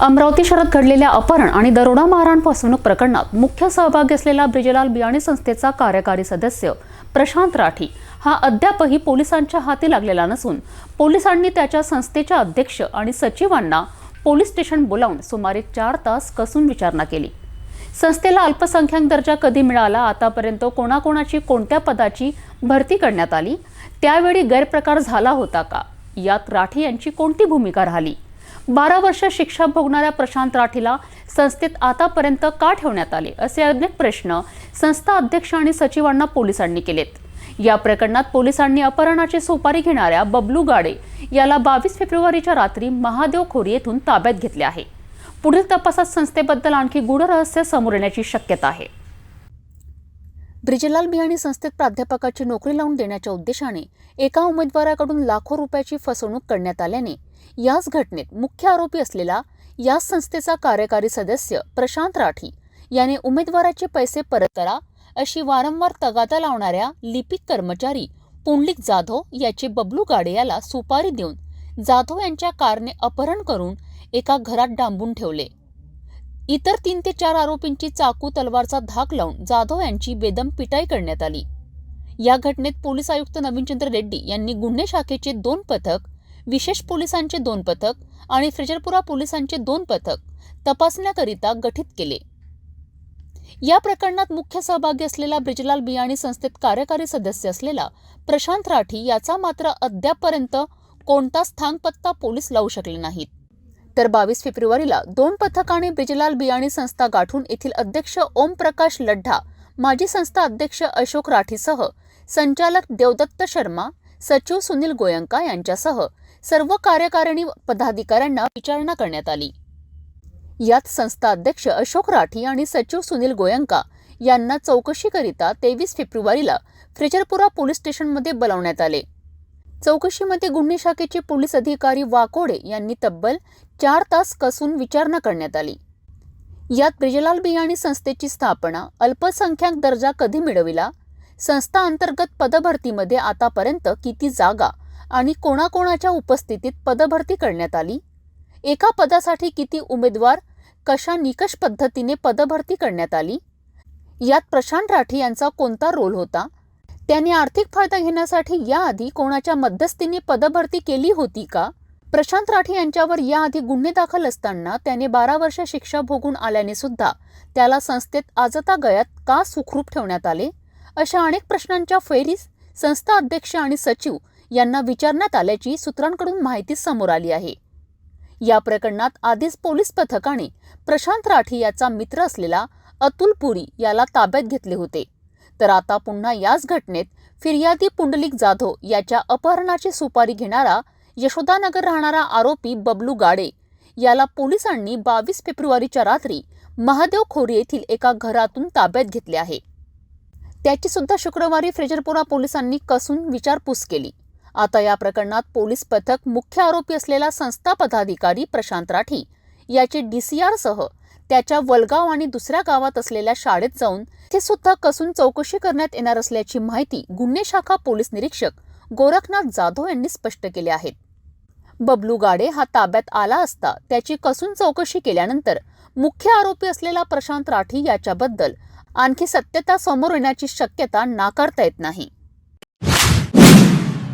अमरावती शहरात घडलेल्या अपहरण आणि दरोडा मारहाण फसवणूक प्रकरणात मुख्य सहभागी असलेला ब्रिजलाल बियाणे संस्थेचा कार्यकारी सदस्य प्रशांत राठी हा अद्यापही पोलिसांच्या हाती लागलेला नसून पोलिसांनी त्याच्या संस्थेच्या अध्यक्ष आणि सचिवांना पोलीस स्टेशन बोलावून सुमारे चार तास कसून विचारणा केली. संस्थेला अल्पसंख्याक दर्जा कधी मिळाला आतापर्यंत कोणाकोणाची कोणत्या पदाची भरती करण्यात आली त्यावेळी गैरप्रकार झाला होता का? यात राठी यांची कोणती भूमिका राहिली? बारा वर्ष शिक्षा भोगणाऱ्या प्रशांत राठीला संस्थेत आतापर्यंत का ठेवण्यात आले असे अनेक प्रश्न संस्था अध्यक्ष आणि सचिवांना पोलिसांनी केलेत. या प्रकरणात पोलिसांनी अपहरणाची सुपारी घेणाऱ्या बबलू गाडे याला बावीस फेब्रुवारीच्या रात्री महादेव खोरी येथून ताब्यात घेतले आहे. पुढील तपासात संस्थेबद्दल आणखी गूढ रहस्य समोर येण्याची शक्यता आहे. ब्रिजलाल बियाणी संस्थेत प्राध्यापकाची नोकरी लावून देण्याच्या उद्देशाने एका उमेदवाराकडून लाखो रुपयाची फसवणूक करण्यात आल्याने याच घटनेत मुख्य आरोपी असलेला याच संस्थेचा कार्यकारी सदस्य प्रशांत राठी याने उमेदवाराचे पैसे परत करा अशी वारंवार तगादा लावणाऱ्या लिपिक कर्मचारी पुंडलिक जाधव याचे बबलू गाडे याला सुपारी देऊन जाधव यांच्या कारने अपहरण करून एका घरात डांबून ठेवले. इतर तीन ते चार आरोपींची चाकू तलवारचा धाक लावून जाधव यांची बेदम पिटाई करण्यात आली. या घटनेत पोलीस आयुक्त नवीनचंद्र रेड्डी यांनी गुन्हे शाखेचे दोन पथक विशेष पोलिसांचे दोन पथक आणि फ्रेजरपुरा पोलिसांचे दोन पथक तपासण्याकरिता गठीत केले. या प्रकरणात मुख्य सहभागी असलेला ब्रिजलाल बियाणी संस्थेत कार्यकारी सदस्य असलेला प्रशांत राठी याचा मात्र अद्यापपर्यंत कोणताच थांगपत्ता पोलीस लावू शकले नाहीत. तर बावीस फेब्रुवारीला दोन पथकाने ब्रिजलाल बियाणी संस्था गाठून येथील अध्यक्ष ओम प्रकाश लड्ढा माजी संस्था अध्यक्ष अशोक राठीसह संचालक देवदत्त शर्मा सचिव सुनील गोयंका यांच्यासह सर्व कार्यकारिणी पदाधिकाऱ्यांना विचारणा करण्यात आली. यात संस्था अध्यक्ष अशोक राठी आणि सचिव सुनील गोयंका यांना चौकशीकरिता तेवीस फेब्रुवारीला फ्रिजरपुरा पोलीस स्टेशनमध्ये बोलावण्यात आले. चौकशीमध्ये गुन्हे शाखेचे पोलीस अधिकारी वाकोडे यांनी तब्बल चार तास कसून विचारणा करण्यात आली. यात ब्रिजलाल बियाणी संस्थेची स्थापना अल्पसंख्याक दर्जा कधी मिळविला संस्था अंतर्गत पदभरतीमध्ये आतापर्यंत किती जागा आणि कोणाकोणाच्या उपस्थितीत पदभरती करण्यात आली एका पदासाठी किती उमेदवार कशा निकष पद्धतीने पदभरती करण्यात आली यात प्रशांत राठी यांचा कोणता रोल होता त्याने आर्थिक फायदा घेण्यासाठी याआधी कोणाच्या मध्यस्थीने पदभरती केली होती का प्रशांत राठी यांच्यावर याआधी गुन्हे दाखल असताना त्याने बारा वर्ष शिक्षा भोगून आल्याने सुद्धा त्याला संस्थेत आजता गयात का सुखरूप ठेवण्यात आले? अशा अनेक प्रश्नांच्या फैरीस संस्था अध्यक्ष आणि सचिव यांना विचारण्यात आल्याची सूत्रांकडून माहिती समोर आली आहे. या प्रकरणात आधीच पोलीस पथकाने प्रशांत राठी याचा मित्र असलेला अतुल पुरी याला ताब्यात घेतले होते. तर आता पुन्हा याच घटनेत फिर्यादी पुंडलिक जाधव याच्या अपहरणाची सुपारी घेणारा यशोदानगर राहणारा आरोपी बबलू गाडे. याला पोलिसांनी बावीस फेब्रुवारीच्या रात्री महादेव खोरी येथील एका घरातून ताब्यात घेतले आहे. त्याची सुद्धा शुक्रवारी फ्रेजरपुरा पोलिसांनी कसून विचारपूस केली. आता या प्रकरणात पोलीस पथक मुख्य आरोपी असलेला संस्था पदाधिकारी प्रशांत राठी याचे डीसीआरसह त्याच्या वलगाव आणि दुसऱ्या गावात असलेल्या शाळेत जाऊन ते सुद्धा कसून चौकशी करण्यात येणार असल्याची माहिती गुन्हे शाखा पोलीस निरीक्षक गोरखनाथ जाधव यांनी स्पष्ट केले आहेत. बबलू गाडे हा ताब्यात आला असता त्याची कसून चौकशी केल्यानंतर मुख्य आरोपी असलेला प्रशांत राठी याच्याबद्दल आणखी सत्यता समोर येण्याची शक्यता नाकारता येत नाही.